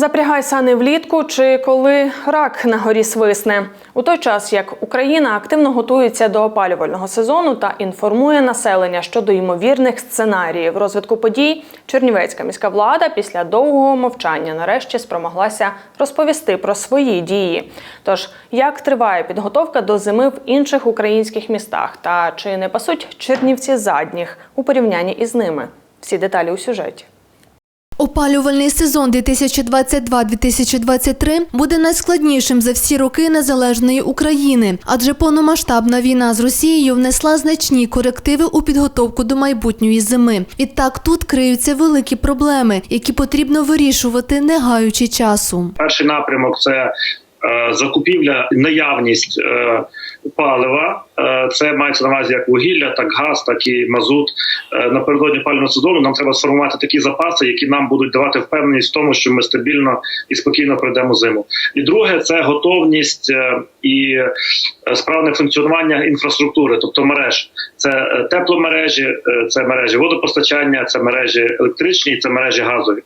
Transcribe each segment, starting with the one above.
Запрягай сани влітку чи коли рак на горі свисне. У той час як Україна активно готується до опалювального сезону та інформує населення щодо ймовірних сценаріїв розвитку подій, Чернівецька міська влада після довгого мовчання нарешті спромоглася розповісти про свої дії. Тож як триває підготовка до зими в інших українських містах, та чи не пасуть чернівці задніх у порівнянні із ними? Всі деталі у сюжеті. Опалювальний сезон 2022-2023 буде найскладнішим за всі роки незалежної України, адже повномасштабна війна з Росією внесла значні корективи у підготовку до майбутньої зими. Відтак тут криються великі проблеми, які потрібно вирішувати, не гаючи часу. Перший напрямок це закупівля, наявність е, палива. Е, Це мається на увазі як вугілля, так газ, так і мазут. Е, Напередодні опалювального сезону нам треба сформувати такі запаси, які нам будуть давати впевненість в тому, що ми стабільно і спокійно пройдемо зиму. І друге це готовність е, і е, справне функціонування інфраструктури, тобто мереж. Це е, тепломережі, е, це мережі водопостачання, це мережі електричні, це мережі газові.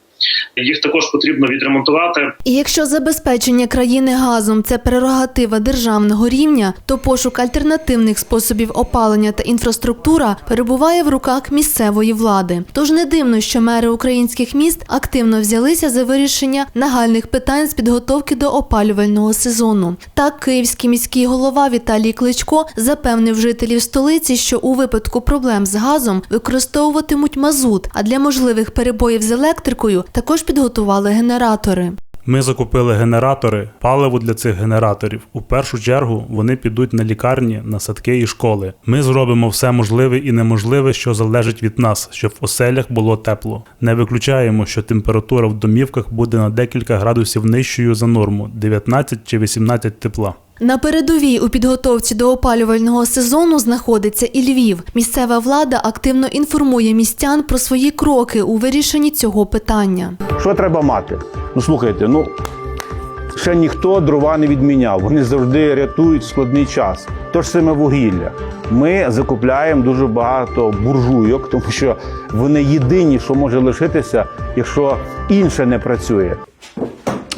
Їх також потрібно відремонтувати. І якщо забезпечення країни газом це прерогатива державного рівня, то пошук альтернативних способів опалення та інфраструктура перебуває в руках місцевої влади. Тож не дивно, що мери українських міст активно взялися за вирішення нагальних питань з підготовки до опалювального сезону. Так, київський міський голова Віталій Кличко запевнив жителів столиці, що у випадку проблем з газом використовуватимуть мазут, а для можливих перебоїв з електрикою також підготували генератори. Ми закупили генератори, паливо для цих генераторів. У першу чергу вони підуть на лікарні, на садки і школи. Ми зробимо все можливе і неможливе, що залежить від нас, щоб в оселях було тепло. Не виключаємо, що температура в домівках буде на декілька градусів нижчою за норму 19 чи 18 тепла. На передовій у підготовці до опалювального сезону знаходиться і Львів. Місцева влада активно інформує містян про свої кроки у вирішенні цього питання. Що треба мати? Ну слухайте, ну ще ніхто дрова не відміняв. Вони завжди рятують складний час. Тож саме вугілля. Ми закупляємо дуже багато буржуйок, тому що вони єдині, що може лишитися, якщо інше не працює.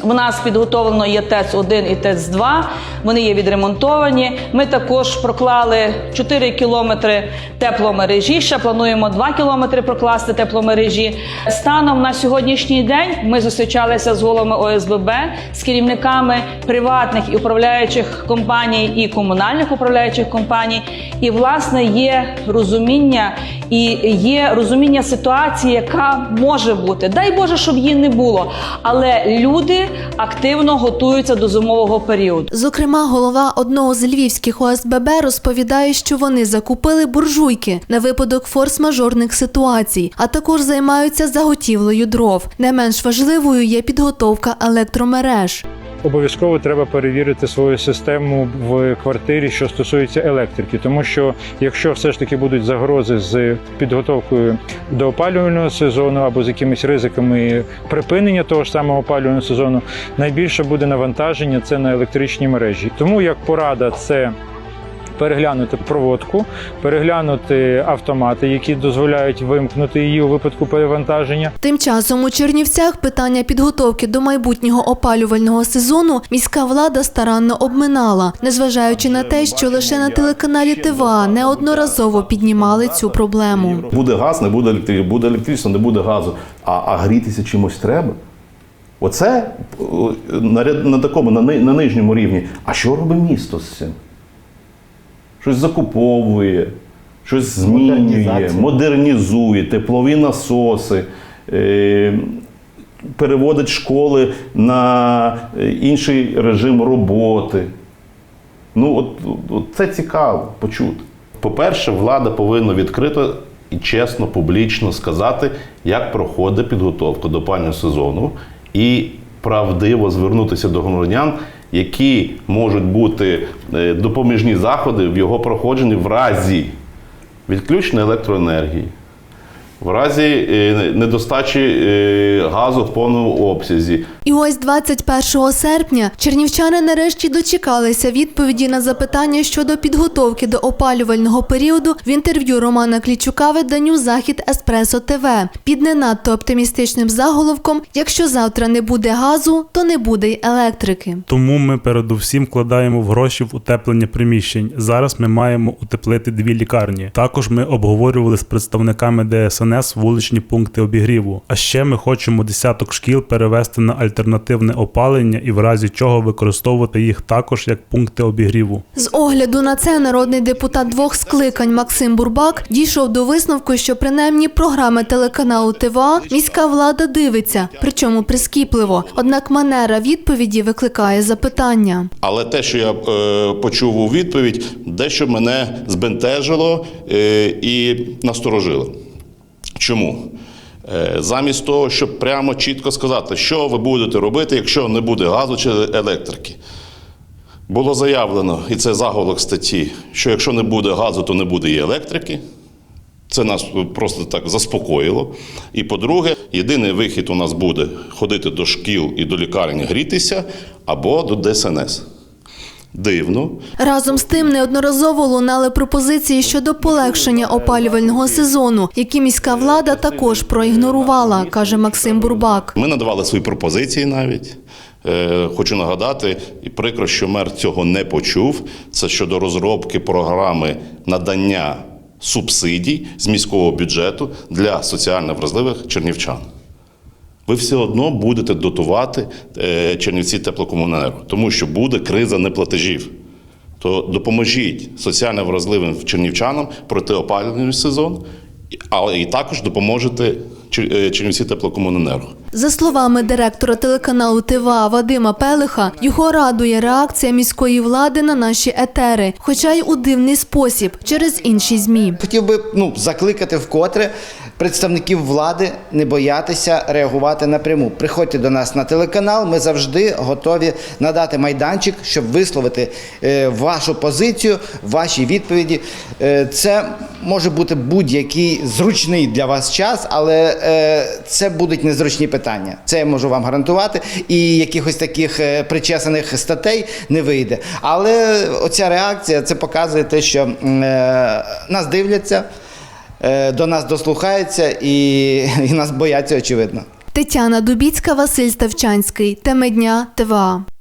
В нас підготовлено є ТЕЦ-1 і ТЕЦ-2. Вони є відремонтовані. Ми також проклали 4 кілометри тепломережі. Ще плануємо 2 кілометри прокласти тепломережі. Станом на сьогоднішній день ми зустрічалися з головами ОСББ, з керівниками приватних і управляючих компаній і комунальних управляючих компаній. І власне є розуміння і є розуміння ситуації, яка може бути. Дай Боже, щоб її не було. Але люди активно готуються до зимового періоду. Зокрема, голова одного з львівських ОСББ розповідає, що вони закупили буржуйки на випадок форс-мажорних ситуацій, а також займаються заготівлею дров. Не менш важливою є підготовка електромереж. Обов'язково треба перевірити свою систему в квартирі, що стосується електрики, тому що якщо все ж таки будуть загрози з підготовкою до опалювального сезону або з якимись ризиками припинення того ж самого опалювального сезону, найбільше буде навантаження це на електричні мережі. Тому як порада, це переглянути проводку, переглянути автомати, які дозволяють вимкнути її у випадку перевантаження. Тим часом у Чернівцях питання підготовки до майбутнього опалювального сезону міська влада старанно обминала, незважаючи на те, що лише на телеканалі ТВА неодноразово піднімали цю проблему. Буде газ, не буде електричество, буде електричество, не буде газу. А, а грітися чимось треба. Оце на, на такому, на, на нижньому рівні. А що робить місто з цим? Щось закуповує, щось змінює, модернізує, теплові насоси, е, переводить школи на е, інший режим роботи. Ну, от, от це цікаво почути. По-перше, влада повинна відкрито і чесно, публічно сказати, як проходить підготовка до опалювального сезону, і правдиво звернутися до громадян, які можуть бути е, допоміжні заходи в його проходженні в разі відключення електроенергії, в разі е, недостачі е, газу в повному обсязі. І ось 21 серпня чернівчани нарешті дочекалися відповіді на запитання щодо підготовки до опалювального періоду в інтерв'ю Романа Клічука виданню Захід Еспресо ТВ під не надто оптимістичним заголовком: якщо завтра не буде газу, то не буде й електрики. Тому ми передусім вкладаємо в гроші в утеплення приміщень. Зараз ми маємо утеплити дві лікарні. Також ми обговорювали з представниками ДСНС вуличні пункти обігріву. А ще ми хочемо десяток шкіл перевести на альтернативне опалення і в разі чого використовувати їх також як пункти обігріву. З огляду на це народний депутат двох скликань Максим Бурбак дійшов до висновку, що принаймні програми телеканалу ТВА міська влада дивиться, причому прискіпливо. Однак манера відповіді викликає запитання. Але те, що я е, почув у відповідь, дещо мене збентежило е, і насторожило. Чому? Е, замість того, щоб прямо чітко сказати, що ви будете робити, якщо не буде газу чи електрики. Було заявлено, і це заголовок статті, що якщо не буде газу, то не буде і електрики. Це нас просто так заспокоїло. І по-друге, єдиний вихід у нас буде ходити до шкіл і до лікарень грітися або до ДСНС. Дивно, Разом з тим неодноразово лунали пропозиції щодо полегшення опалювального сезону, які міська влада також проігнорувала, каже Максим Бурбак. Ми надавали свої пропозиції навіть. Е, Хочу нагадати, і прикро, що мер цього не почув. Це щодо розробки програми надання субсидій з міського бюджету для соціально вразливих чернівчан. Ви все одно будете дотувати е, Чернівці теплокомуненерго, тому що буде криза неплатежів. То допоможіть соціально вразливим чернівчанам пройти опалювальний сезон, але і також допоможете е, Чернівці теплокомуненерго. За словами директора телеканалу ТВА Вадима Пелиха, його радує реакція міської влади на наші етери, хоча й у дивний спосіб через інші змі. Хотів би ну, закликати вкотре представників влади не боятися реагувати напряму. Приходьте до нас на телеканал. Ми завжди готові надати майданчик, щоб висловити е, вашу позицію, ваші відповіді. Е, це може бути будь-який зручний для вас час, але е, це будуть незручні питання. Це я можу вам гарантувати. І якихось таких е, причесаних статей не вийде. Але оця реакція це показує те, що е, нас дивляться е, до нас дослухаються і, і нас бояться, очевидно. Тетяна Дубіцька, Василь Ставчанський. Теми дня ТВА.